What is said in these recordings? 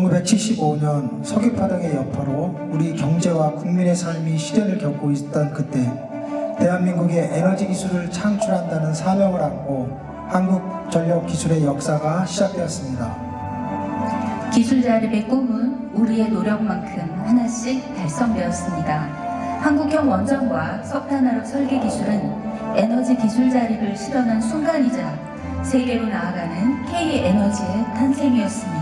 1975년 석유파동의 여파로 우리 경제와 국민의 삶이 시련을 겪고 있던 그때 대한민국의 에너지 기술을 창출한다는 사명을 안고 한국전력기술의 역사가 시작되었습니다. 기술 자립의 꿈은 우리의 노력만큼 하나씩 달성되었습니다. 한국형 원전과 석탄화력 설계 기술은 에너지 기술 자립을 실현한 순간이자 세계로 나아가는 K에너지의 탄생이었습니다.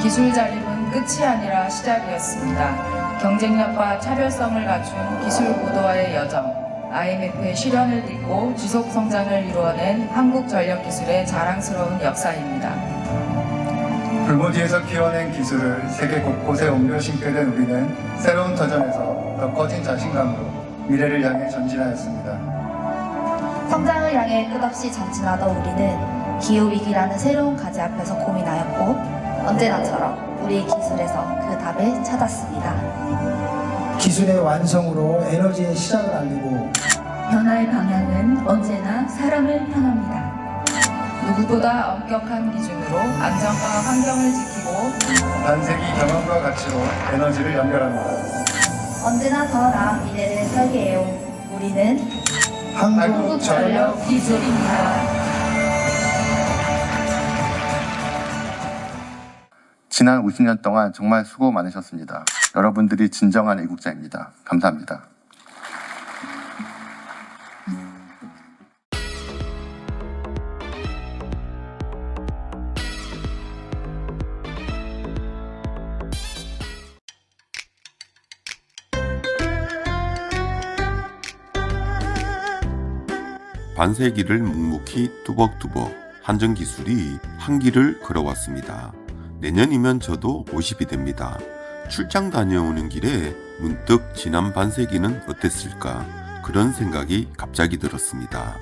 기술 자립은 끝이 아니라 시작이었습니다. 경쟁력과 차별성을 갖춘 기술 고도화의 여정, IMF의 실현을 딛고 지속 성장을 이루어낸 한국 전력 기술의 자랑스러운 역사입니다. 불모지에서 키워낸 기술을 세계 곳곳에 옮겨 심게 된 우리는 새로운 도전에서 더 커진 자신감으로 미래를 향해 전진하였습니다. 성장을 향해 끝없이 전진하던 우리는 기후위기라는 새로운 과제 앞에서 고민하였고 언제나처럼 우리의 기술에서 그 답을 찾았습니다. 기술의 완성으로 에너지의 시작을 알리고 변화의 방향은 언제나 사람을 향합니다. 누구보다 엄격한 기준으로 안전과 환경을 지키고 반세기 경험과 가치로 에너지를 연결합니다. 언제나 더 나은 미래를 설계해온 우리는 한국전력 기술입니다. 지난 50년 동안 정말 수고 많으셨습니다. 여러분들이 진정한 애국자입니다. 감사합니다. 반세기를 묵묵히 뚜벅뚜벅 한전 기술이 한 길을 걸어왔습니다. 내년이면 저도 50이 됩니다. 출장 다녀오는 길에 문득 지난 반세기는 어땠을까 그런 생각이 갑자기 들었습니다.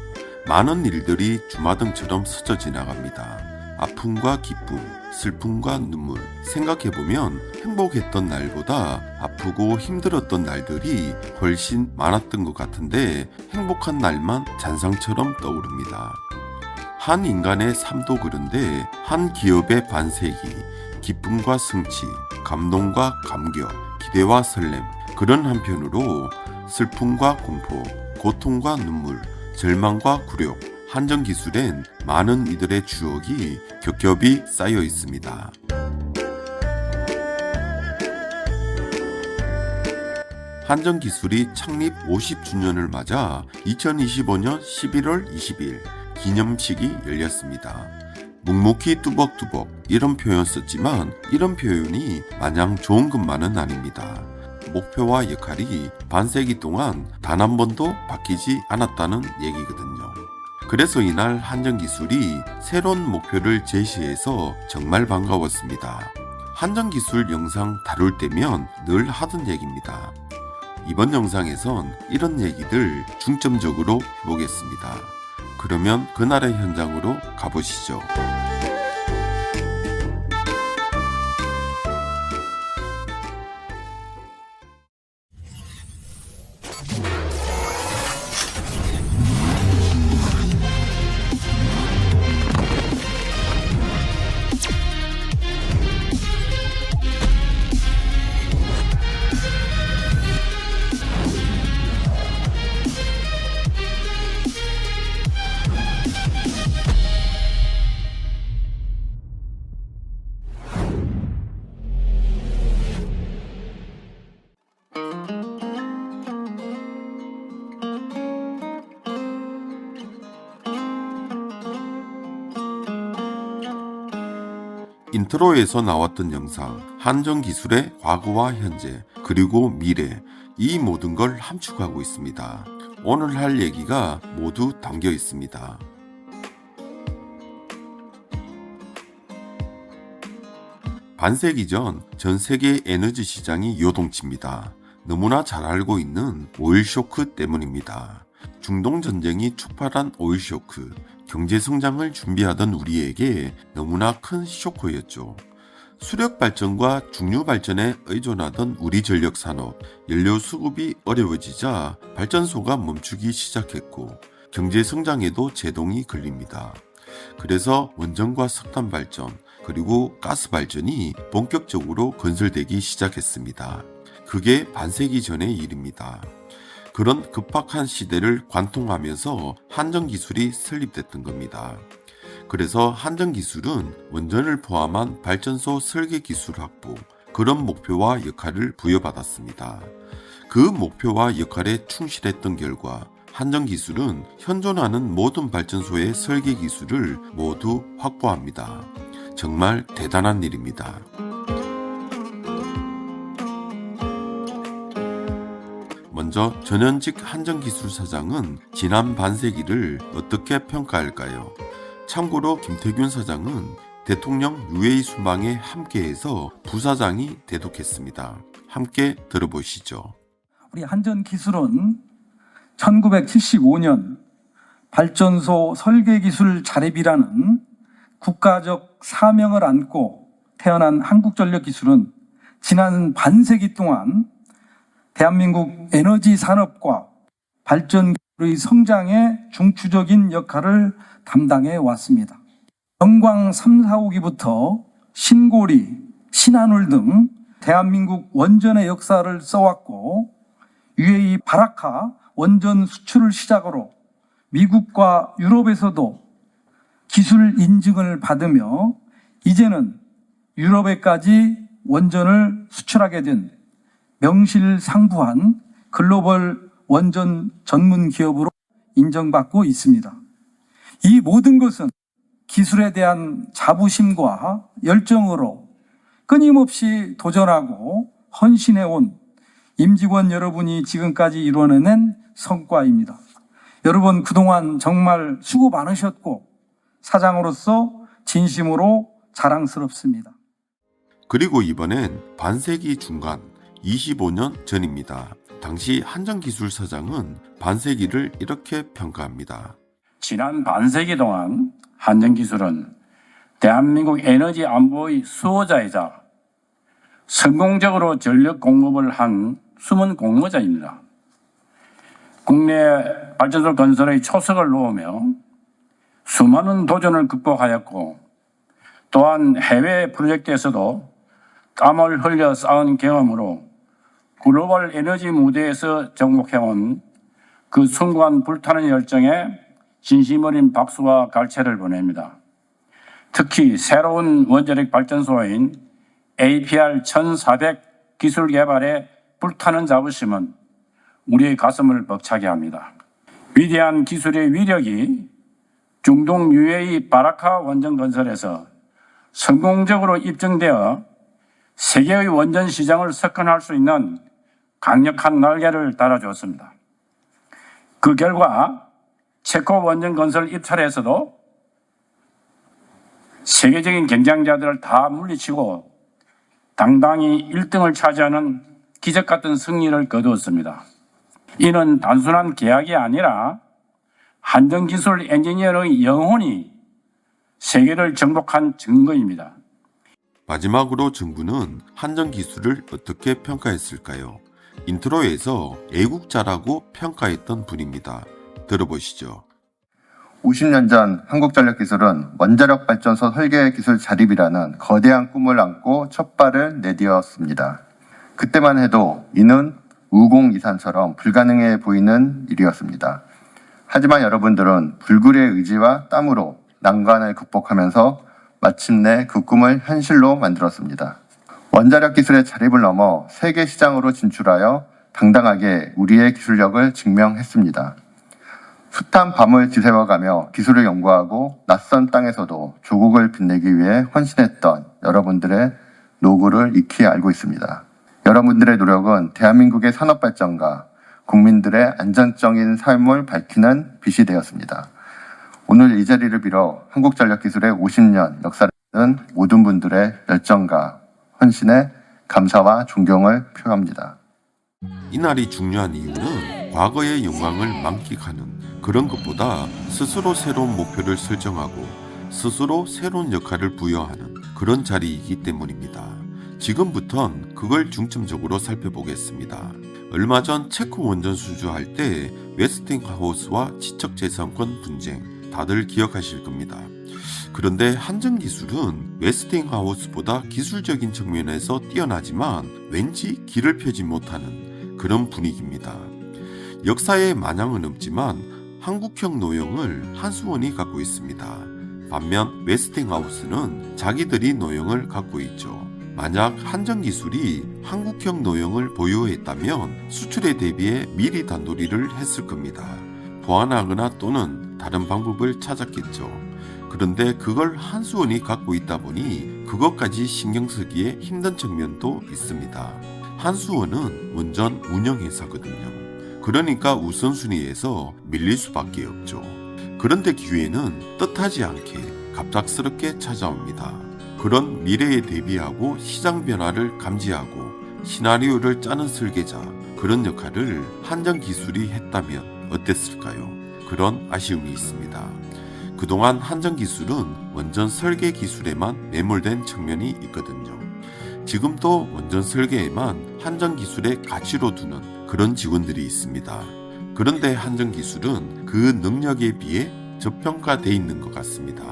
많은 일들이 주마등처럼 스쳐 지나갑니다. 아픔과 기쁨, 슬픔과 눈물. 생각해보면 행복했던 날보다 아프고 힘들었던 날들이 훨씬 많았던 것 같은데 행복한 날만 잔상처럼 떠오릅니다. 한 인간의 삶도 그런데 한 기업의 반세기, 기쁨과 성취, 감동과 감격, 기대와 설렘, 그런 한편으로 슬픔과 공포, 고통과 눈물, 절망과 굴욕, 한정 기술엔 많은 이들의 추억이 겹겹이 쌓여 있습니다. 한정 기술이 창립 50주년을 맞아 2025년 11월 20일 기념식이 열렸습니다. 묵묵히 뚜벅뚜벅 이런 표현 썼지만 이런 표현이 마냥 좋은 것만은 아닙니다. 목표와 역할이 반세기 동안 단 한 번도 바뀌지 않았다는 얘기거든요. 그래서 이날 한전기술이 새로운 목표를 제시해서 정말 반가웠습니다. 한전기술 영상 다룰 때면 늘 하던 얘기입니다. 이번 영상에선 이런 얘기들 중점적으로 해보겠습니다. 그러면 그날의 현장으로 가보시죠. 인트로에서 나왔던 영상, 한정 기술의 과거와 현재, 그리고 미래, 이 모든 걸 함축하고 있습니다. 오늘 할 얘기가 모두 담겨 있습니다. 반세기 전 전 세계 에너지 시장이 요동칩니다. 너무나 잘 알고 있는 오일 쇼크 때문입니다. 중동 전쟁이 촉발한 오일 쇼크, 경제 성장을 준비하던 우리에게 너무나 큰 쇼크였죠. 수력 발전과 중류 발전에 의존하던 우리 전력 산업, 연료 수급이 어려워지자 발전소가 멈추기 시작했고 경제 성장에도 제동이 걸립니다. 그래서 원전과 석탄 발전, 그리고 가스 발전이 본격적으로 건설되기 시작했습니다. 그게 반세기 전의 일입니다. 그런 급박한 시대를 관통하면서 한전 기술이 설립됐던 겁니다. 그래서 한전 기술은 원전을 포함한 발전소 설계 기술 확보, 그런 목표와 역할을 부여받았습니다. 그 목표와 역할에 충실했던 결과 한전 기술은 현존하는 모든 발전소의 설계 기술을 모두 확보합니다. 정말 대단한 일입니다. 먼저 전현직 한전기술사장은 지난 반세기를 어떻게 평가할까요? 참고로 김태균 사장은 대통령 UA 순방에 함께해서 부사장이 대독했습니다. 함께 들어보시죠. 우리 한전 기술은 1975년 발전소 설계 기술 자립이라는 국가적 사명을 안고 태어난 한국전력 기술은 지난 반세기 동안 대한민국 에너지 산업과 발전 기술의 성장에 중추적인 역할을 담당해 왔습니다. 영광 3, 4호기부터 신고리, 신한울 등 대한민국 원전의 역사를 써왔고 UAE 바라카 원전 수출을 시작으로 미국과 유럽에서도 기술 인증을 받으며 이제는 유럽에까지 원전을 수출하게 된 명실상부한 글로벌 원전 전문 기업으로 인정받고 있습니다. 이 모든 것은 기술에 대한 자부심과 열정으로 끊임없이 도전하고 헌신해 온 임직원 여러분이 지금까지 이루어낸 성과입니다. 여러분 그동안 정말 수고 많으셨고 사장으로서 진심으로 자랑스럽습니다. 그리고 이번엔 반세기 중간 25년 전입니다. 당시 한전기술 사장은 반세기를 이렇게 평가합니다. 지난 반세기 동안 한전기술은 대한민국 에너지 안보의 수호자이자 성공적으로 전력 공급을 한 숨은 공모자입니다. 국내 발전소 건설의 초석을 놓으며 수많은 도전을 극복하였고 또한 해외 프로젝트에서도 땀을 흘려 쌓은 경험으로 글로벌 에너지 무대에서 정복해온 그 순간 불타는 열정에 진심 어린 박수와 갈채를 보냅니다. 특히 새로운 원자력 발전소인 APR 1400 기술 개발에 불타는 자부심은 우리의 가슴을 벅차게 합니다. 위대한 기술의 위력이 중동 UAE 바라카 원전 건설에서 성공적으로 입증되어 세계의 원전 시장을 석권할 수 있는 강력한 날개를 달아주었습니다. 그 결과 체코 원전 건설 입찰에서도 세계적인 경쟁자들을 다 물리치고 당당히 1등을 차지하는 기적 같은 승리를 거두었습니다. 이는 단순한 계약이 아니라 한전기술 엔지니어의 영혼이 세계를 정복한 증거입니다. 마지막으로 정부는 한전기술을 어떻게 평가했을까요? 인트로에서 애국자라고 평가했던 분입니다. 들어보시죠. 50년 전 한국전력기술은 원자력 발전소 설계 기술 자립이라는 거대한 꿈을 안고 첫 발을 내디었습니다. 그때만 해도 이는 우공이산처럼 불가능해 보이는 일이었습니다. 하지만 여러분들은 불굴의 의지와 땀으로 난관을 극복하면서 마침내 그 꿈을 현실로 만들었습니다. 원자력 기술의 자립을 넘어 세계 시장으로 진출하여 당당하게 우리의 기술력을 증명했습니다. 숱한 밤을 지새워가며 기술을 연구하고 낯선 땅에서도 조국을 빛내기 위해 헌신했던 여러분들의 노고를 익히 알고 있습니다. 여러분들의 노력은 대한민국의 산업 발전과 국민들의 안전적인 삶을 밝히는 빛이 되었습니다. 오늘 이 자리를 빌어 한국전력기술의 50년 역사를 는 모든 분들의 열정과 헌신에 감사와 존경을 표합니다. 이날이 중요한 이유는 과거의 영광을 만끽하는 그런 것보다 스스로 새로운 목표를 설정하고 스스로 새로운 역할을 부여하는 그런 자리이기 때문입니다. 지금부턴 그걸 중점적으로 살펴보겠습니다. 얼마 전 체코 원전 수주할 때 웨스팅하우스와 지적재산권 분쟁, 다들 기억하실 겁니다. 그런데 한전기술은 웨스팅하우스보다 기술적인 측면에서 뛰어나지만 왠지 길을 펴지 못하는 그런 분위기입니다. 역사에 마냥은 없지만 한국형 노형을 한수원이 갖고 있습니다. 반면 웨스팅하우스는 자기들이 노형을 갖고 있죠. 만약 한전기술이 한국형 노형을 보유했다면 수출에 대비해 미리 단도리를 했을 겁니다. 보완하거나 또는 다른 방법을 찾았겠죠. 그런데 그걸 한수원이 갖고 있다 보니 그것까지 신경 쓰기에 힘든 측면도 있습니다. 한수원은 원전 운영회사거든요. 그러니까 우선순위에서 밀릴 수밖에 없죠. 그런데 기회는 뜻하지 않게 갑작스럽게 찾아옵니다. 그런 미래에 대비하고 시장 변화를 감지하고 시나리오를 짜는 설계자 그런 역할을 한전 기술이 했다면 어땠을까요? 그런 아쉬움이 있습니다. 그동안 한전 기술은 원전 설계 기술에만 매몰된 측면이 있거든요. 지금도 원전 설계에만 한전 기술의 가치로 두는 그런 직원들이 있습니다. 그런데 한전 기술은 그 능력에 비해 저평가돼 있는 것 같습니다.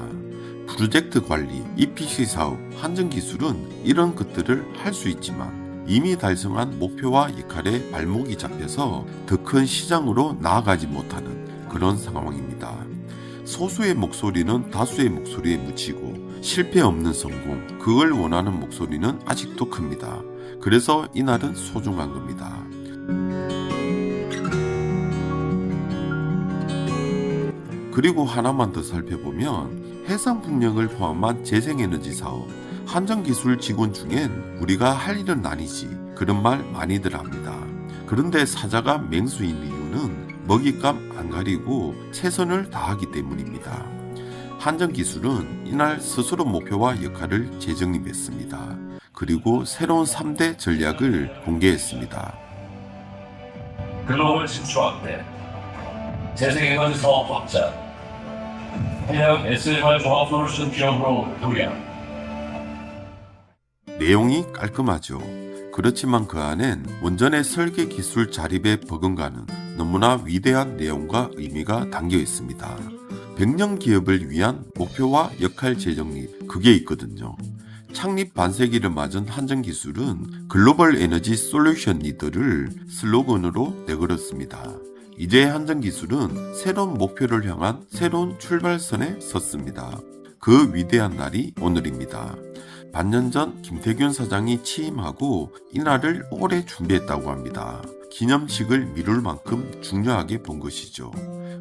프로젝트 관리, EPC 사업, 한전 기술은 이런 것들을 할 수 있지만 이미 달성한 목표와 역할에 발목이 잡혀서 더 큰 시장으로 나아가지 못하는 그런 상황입니다. 소수의 목소리는 다수의 목소리에 묻히고 실패 없는 성공, 그걸 원하는 목소리는 아직도 큽니다. 그래서 이날은 소중한 겁니다. 그리고 하나만 더 살펴보면 해상풍력을 포함한 재생에너지 사업, 한전기술 직원 중엔 우리가 할 일은 아니지 그런 말 많이들 합니다. 그런데 사자가 맹수인 이유는 먹잇감 안 가리고 최선을 다하기 때문입니다. 한전기술은 이날 스스로 목표와 역할을 재정립했습니다. 그리고 새로운 3대 전략을 공개했습니다. 글로벌 진출 확대, 재생에너지 사업 확장, 해양 SMR 종합 솔루션 기업으로 도약, 내용이 깔끔하죠. 그렇지만 그 안엔 원전의 설계 기술 자립에 버금가는 너무나 위대한 내용과 의미가 담겨 있습니다. 100년 기업을 위한 목표와 역할 재정립, 그게 있거든요. 창립 반세기를 맞은 한전기술은 글로벌 에너지 솔루션 리더를 슬로건으로 내걸었습니다. 이제 한전기술은 새로운 목표를 향한 새로운 출발선에 섰습니다. 그 위대한 날이 오늘입니다. 반년 전 김태균 사장이 취임하고 이날을 오래 준비했다고 합니다. 기념식을 미룰 만큼 중요하게 본 것이죠.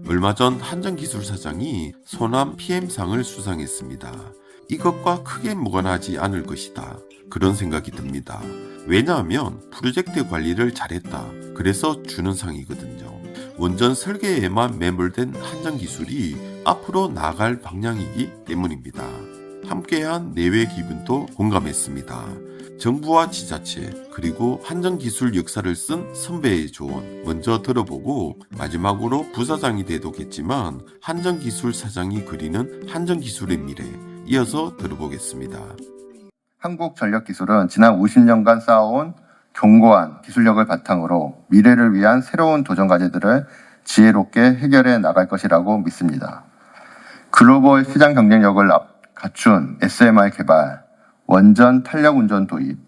얼마 전 한전기술 사장이 소남 PM상을 수상했습니다. 이것과 크게 무관하지 않을 것이다. 그런 생각이 듭니다. 왜냐하면 프로젝트 관리를 잘했다. 그래서 주는 상이거든요. 원전 설계에만 매몰된 한전기술이 앞으로 나갈 방향이기 때문입니다. 함께한 내외 기분도 공감했습니다. 정부와 지자체 그리고 한전기술 역사를 쓴 선배의 조언 먼저 들어보고 마지막으로 부사장이 돼도겠지만 한전기술 사장이 그리는 한전기술의 미래 이어서 들어보겠습니다. 한국전력기술은 지난 50년간 쌓아온 견고한 기술력을 바탕으로 미래를 위한 새로운 도전 과제들을 지혜롭게 해결해 나갈 것이라고 믿습니다. 글로벌 시장 경쟁력을 앞- 갖춘 SMR 개발, 원전 탄력 운전 도입,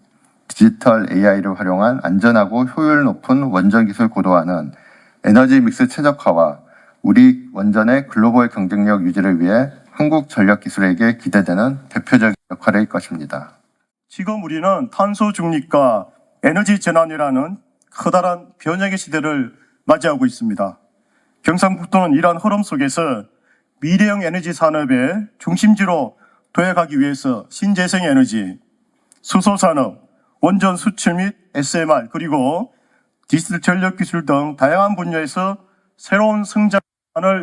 디지털 AI를 활용한 안전하고 효율 높은 원전 기술 고도화는 에너지 믹스 최적화와 우리 원전의 글로벌 경쟁력 유지를 위해 한국 전력 기술에게 기대되는 대표적인 역할일 것입니다. 지금 우리는 탄소 중립과 에너지 전환이라는 커다란 변혁의 시대를 맞이하고 있습니다. 경상북도는 이러한 흐름 속에서 미래형 에너지 산업의 중심지로 도약하기 위해서 신재생 에너지, 수소산업, 원전 수출 및 SMR 그리고 디지털 전력 기술 등 다양한 분야에서 새로운 성장을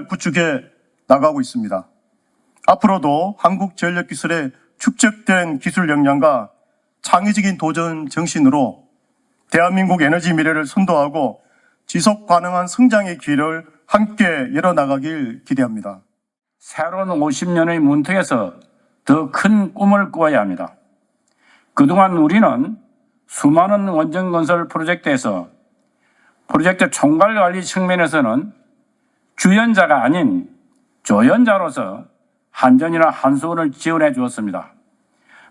구축해 나가고 있습니다. 앞으로도 한국 전력 기술의 축적된 기술 역량과 창의적인 도전 정신으로 대한민국 에너지 미래를 선도하고 지속 가능한 성장의 길을 함께 열어나가길 기대합니다. 새로운 50년의 문턱에서 더 큰 꿈을 꾸어야 합니다. 그동안 우리는 수많은 원전 건설 프로젝트에서 프로젝트 총괄 관리 측면에서는 주연자가 아닌 조연자로서 한전이나 한수원을 지원해 주었습니다.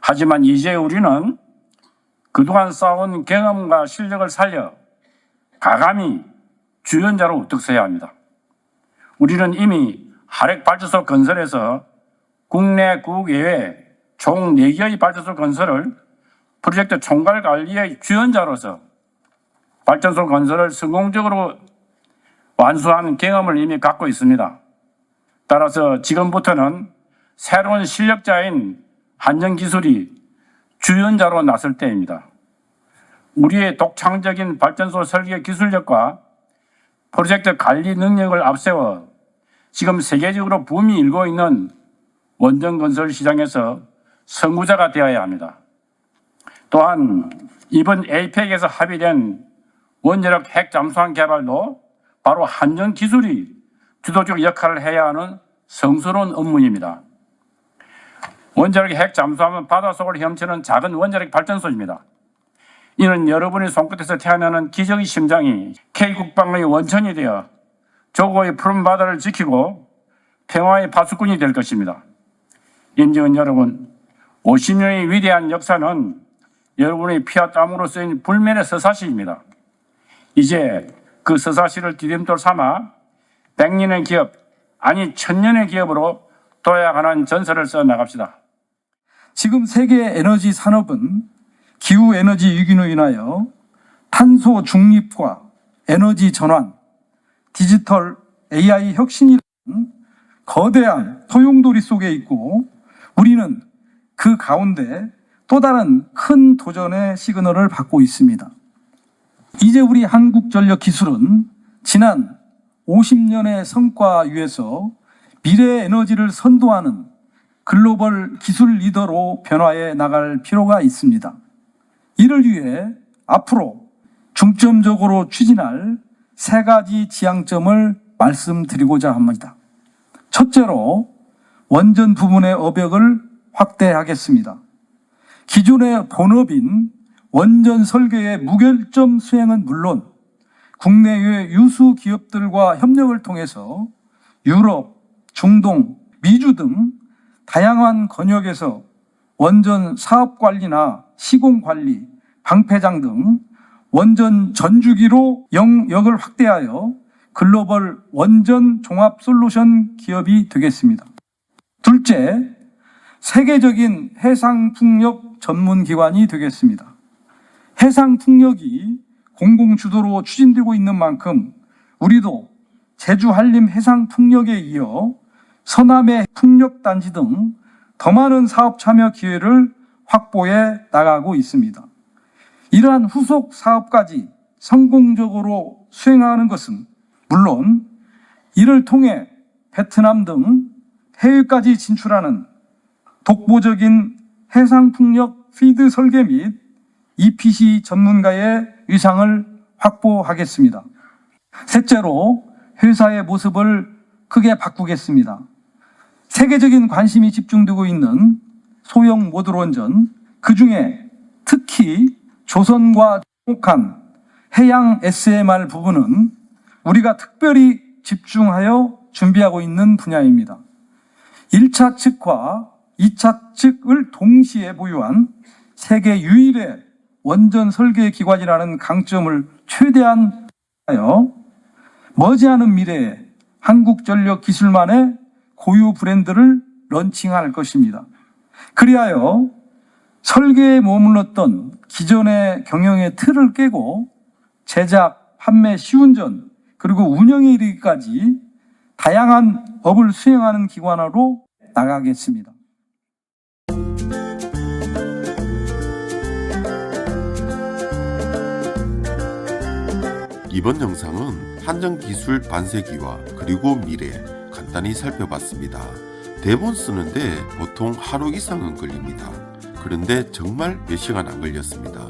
하지만 이제 우리는 그동안 쌓아온 경험과 실력을 살려 가감히 주연자로 우뚝 서야 합니다. 우리는 이미 하력발전소 건설에서 국내 국외외 총 4개의 발전소 건설을 프로젝트 총괄 관리의 주연자로서 발전소 건설을 성공적으로 완수한 경험을 이미 갖고 있습니다. 따라서 지금부터는 새로운 실력자인 한전기술이 주연자로 나설 때입니다. 우리의 독창적인 발전소 설계 기술력과 프로젝트 관리 능력을 앞세워 지금 세계적으로 붐이 일고 있는 원전 건설 시장에서 선구자가 되어야 합니다. 또한 이번 APEC에서 합의된 원자력 핵 잠수함 개발도 바로 한전 기술이 주도적 역할을 해야 하는 성스러운 업무입니다. 원자력 핵 잠수함은 바닷속을 헤엄치는 작은 원자력 발전소입니다. 이는 여러분의 손끝에서 태어나는 기적의 심장이 K국방의 원천이 되어 조고의 푸른 바다를 지키고 평화의 파수꾼이 될 것입니다. 인지원 여러분, 50년의 위대한 역사는 여러분의 피와 땀으로 쓰인 불면의 서사시입니다. 이제 그 서사시를 디딤돌 삼아 백년의 기업, 아니 천년의 기업으로 도약하는 전설을 써 나갑시다. 지금 세계 에너지 산업은 기후 에너지 위기로 인하여 탄소 중립과 에너지 전환, 디지털 AI 혁신이라는 거대한 소용돌이 속에 있고 우리는 그 가운데 또 다른 큰 도전의 시그널을 받고 있습니다. 이제 우리 한국전력 기술은 지난 50년의 성과 위에서 미래 에너지를 선도하는 글로벌 기술 리더로 변화해 나갈 필요가 있습니다. 이를 위해 앞으로 중점적으로 추진할 세 가지 지향점을 말씀드리고자 합니다. 첫째로 원전 부분의 업역을 확대하겠습니다. 기존의 본업인 원전 설계의 무결점 수행은 물론 국내외 유수 기업들과 협력을 통해서 유럽, 중동, 미주 등 다양한 권역에서 원전 사업 관리나 시공 관리, 방패장 등 원전 전주기로 영역을 확대하여 글로벌 원전 종합 솔루션 기업이 되겠습니다. 둘째, 세계적인 해상풍력 전문 기관이 되겠습니다. 해상풍력이 공공주도로 추진되고 있는 만큼 우리도 제주 한림 해상풍력에 이어 서남의 풍력단지 등 더 많은 사업 참여 기회를 확보해 나가고 있습니다. 이러한 후속 사업까지 성공적으로 수행하는 것은 물론 이를 통해 베트남 등 해외까지 진출하는 독보적인 해상풍력 피드 설계 및 EPC 전문가의 위상을 확보하겠습니다. 셋째로 회사의 모습을 크게 바꾸겠습니다. 세계적인 관심이 집중되고 있는 소형 모듈 원전, 그 중에 특히 조선과 주목한 해양 SMR 부분은 우리가 특별히 집중하여 준비하고 있는 분야입니다. 1차 측과 2차 측을 동시에 보유한 세계 유일의 원전 설계 기관이라는 강점을 최대한 하여 머지않은 미래에 한국전력 기술만의 고유 브랜드를 런칭할 것입니다. 그리하여 설계에 머물렀던 기존의 경영의 틀을 깨고 제작, 판매, 시운전, 그리고 운영에 이르기까지 다양한 법을 수행하는 기관으로 나가겠습니다. 이번 영상은 한전기술 반세기와 그리고 미래 간단히 살펴봤습니다. 대본 쓰는데 보통 하루 이상은 걸립니다. 그런데 정말 몇 시간 안 걸렸습니다.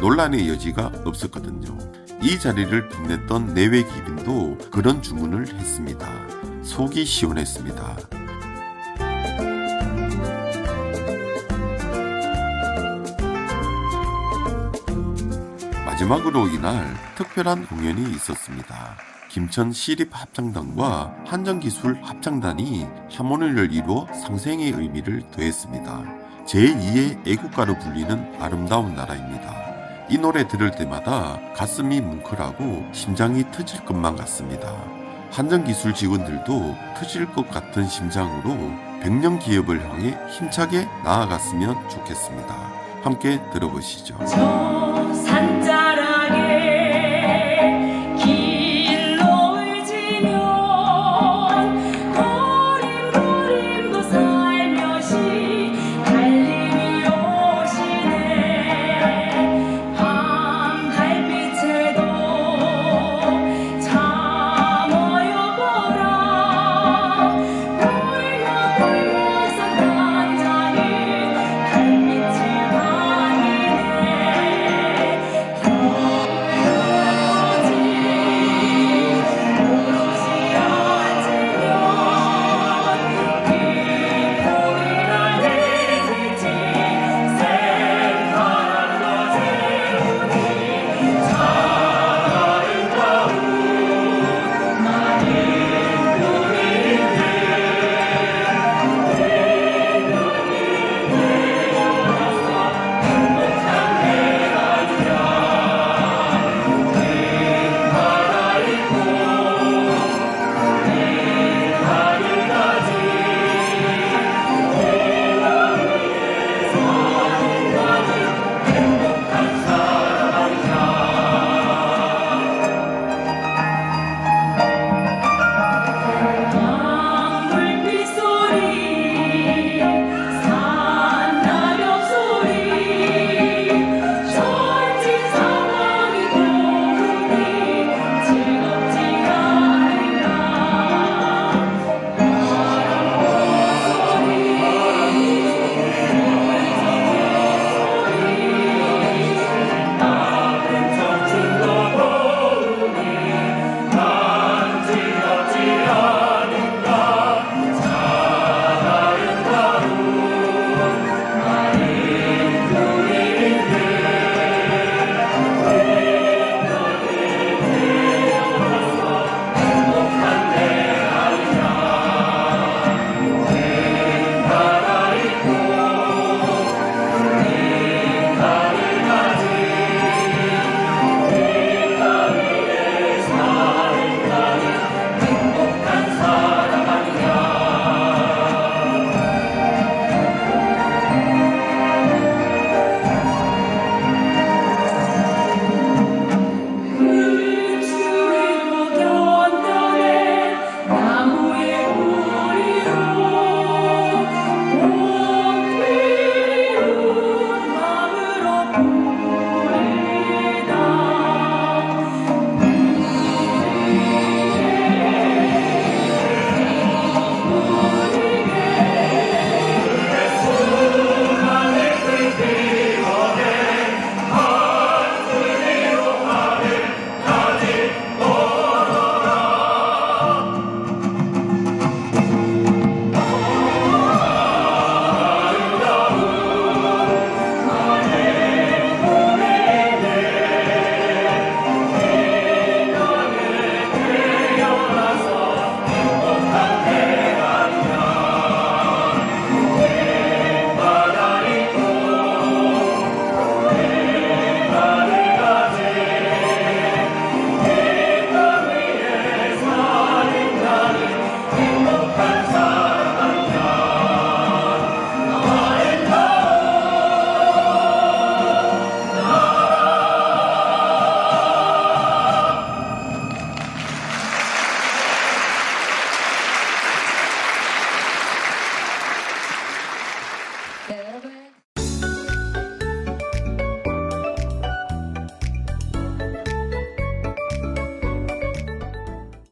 논란의 여지가 없었거든요. 이 자리를 빛냈던 내외 기빈도 그런 주문을 했습니다. 속이 시원했습니다. 마지막으로 이날 특별한 공연이 있었습니다. 김천 시립합창단과 한전기술 합창단이 하모니를 이루어 상생의 의미를 더했습니다. 제2의 애국가로 불리는 아름다운 나라입니다. 이 노래 들을 때마다 가슴이 뭉클하고 심장이 터질 것만 같습니다. 한전기술 직원들도 터질 것 같은 심장으로 백년 기업을 향해 힘차게 나아갔으면 좋겠습니다. 함께 들어보시죠.